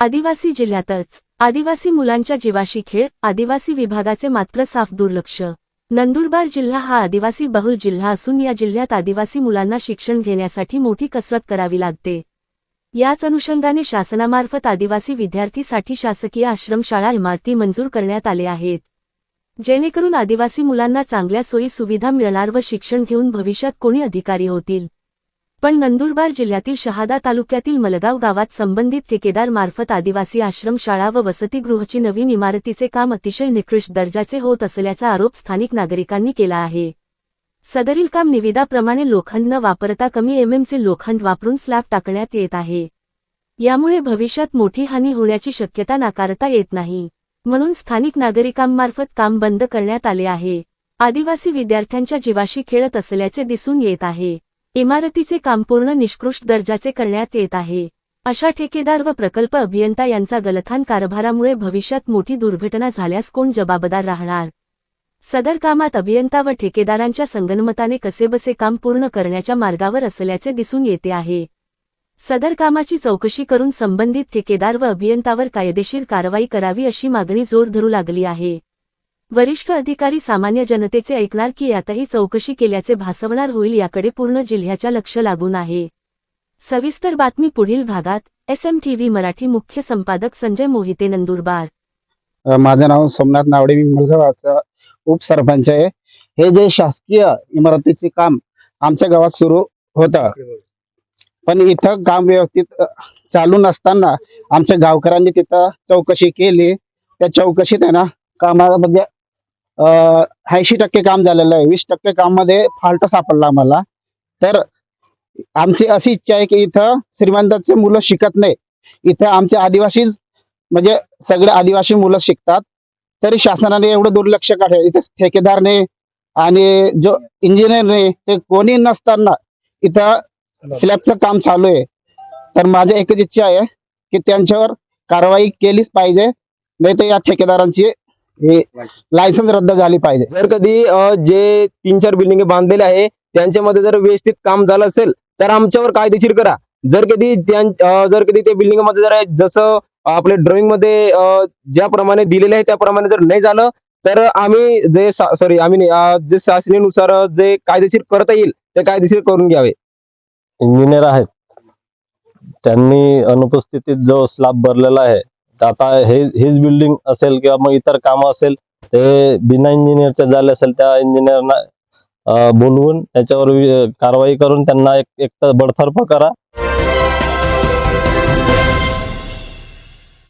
आदिवासी जिल्ह्यातच आदिवासी मुलांच्या जीवाशी खेळ आदिवासी विभागाचे मात्र साफ दुर्लक्ष. नंदुरबार जिल्हा हा आदिवासी बहुल जिल्हा असून या जिल्ह्यात आदिवासी मुलांना शिक्षण घेण्यासाठी मोठी कसरत करावी लागते. याच अनुषंगाने शासनामार्फत आदिवासी विद्यार्थीसाठी शासकीय आश्रमशाळा इमारती मंजूर करण्यात आले आहेत. जेणेकरून आदिवासी मुलांना चांगल्या सोयी सुविधा मिळणार व शिक्षण घेऊन भविष्यात कोणी अधिकारी होतील. पण नंदुरबार जिल्ह्यातील शहादा तालुक्यातील मलगाव गावात संबंधित ठेकेदार मार्फत आदिवासी आश्रमशाळा व वसतिगृहची नवीन इमारतीचे काम अतिशय निकृष्ट दर्जाचे होत असल्याचा आरोप स्थानिक नागरिकांनी केला आहे. सदरील काम निविदाप्रमाणे लोखंड न वापरता कमी एमएमचे लोखंड वापरून स्लॅब टाकण्यात येत आहे. यामुळे भविष्यात मोठी हानी होण्याची शक्यता नाकारता येत नाही. म्हणून स्थानिक नागरिकांमार्फत काम बंद करण्यात आले आहे. आदिवासी विद्यार्थ्यांच्या जीवाशी खेळत असल्याचे दिसून येत आहे. इमारतीचे काम पूर्ण निष्कृष्ट दर्जाचे करण्यात येत आहे. अशा ठेकेदार व प्रकल्प अभियंता यांचा गलथान कारभारामुळे भविष्यात मोठी दुर्घटना झाल्यास कोण जबाबदार राहणार? सदर कामात अभियंता व ठेकेदारांच्या संगनमताने कसेबसे काम पूर्ण करण्याच्या मार्गावर असल्याचे दिसून येते आहे. सदर कामाची चौकशी करून संबंधित ठेकेदार व अभियंतावर कायदेशीर कारवाई करावी अशी मागणी जोर धरू लागली आहे. वरिष्ठ अधिकारी सामान्य जनतेचे ऐकणार की यातही चौकशी केल्याचे भासवणार होईल याकडे पूर्ण जिल्ह्याच्या लक्ष लागून आहे. सविस्तर बातमी पुढील भागात. एसएमटीव्ही मराठी मुख्य संपादक संजय मोहिते नंदुरबार. माझं नाव सोमनाथ नावडे मी मुलगावाचा उपसरपंच आहे. हे जे शासकीय इमारतीचे काम आमच्या गावात सुरू होतं. पण इथं काम व्यवस्थित चालू नसताना आमच्या गावकऱ्यांनी तिथं चौकशी केली. त्या चौकशीत आहे ना कामामध्ये ऐंशी टक्के काम झालेलं आहे. वीस टक्के काममध्ये फाल्ट सापडला आम्हाला. तर आमची अशी इच्छा आहे की इथं श्रीमंताचे मुलं शिकत नाही. इथं आमचे आदिवासी म्हणजे सगळे आदिवासी मुलं शिकतात. तरी शासनाने एवढं दुर्लक्ष काढलं. इथे ठेकेदारने आणि जो इंजिनियरने ते कोणी नसताना इथं स्लॅबचं काम चालू आहे. तर माझी एकच इच्छा आहे की त्यांच्यावर कारवाई केलीच पाहिजे. नाही तर या ठेकेदारांची लायसन्स रद्द झाली पाहिजे. जर कधी जे तीन चार बिल्डिंग बांधलेले आहे त्यांच्यामध्ये जर व्यवस्थित काम झालं असेल तर आमच्यावर कायदेशीर करा. जर कधी जर कधी त्या बिल्डिंगमध्ये जर जसं आपल्या ड्रॉइंगमध्ये ज्याप्रमाणे दिलेले आहे त्याप्रमाणे जर नाही झालं तर आम्ही जे सॉरी आम्ही जे शासनेनुसार जे कायदेशीर करता येईल ते कायदेशीर करून घ्यावे. इंजिनियर आहेत. त्यांनी अनुपस्थितीत जो स्लॅब भरलेला आहे आता हे हेच बिल्डिंग असेल किंवा मग इतर कामं असेल ते बिना इंजिनियरचे झाले असेल त्या इंजिनियरना बोलवून त्याच्यावर कारवाई करून त्यांना एक एक तर बडतर्फ करा.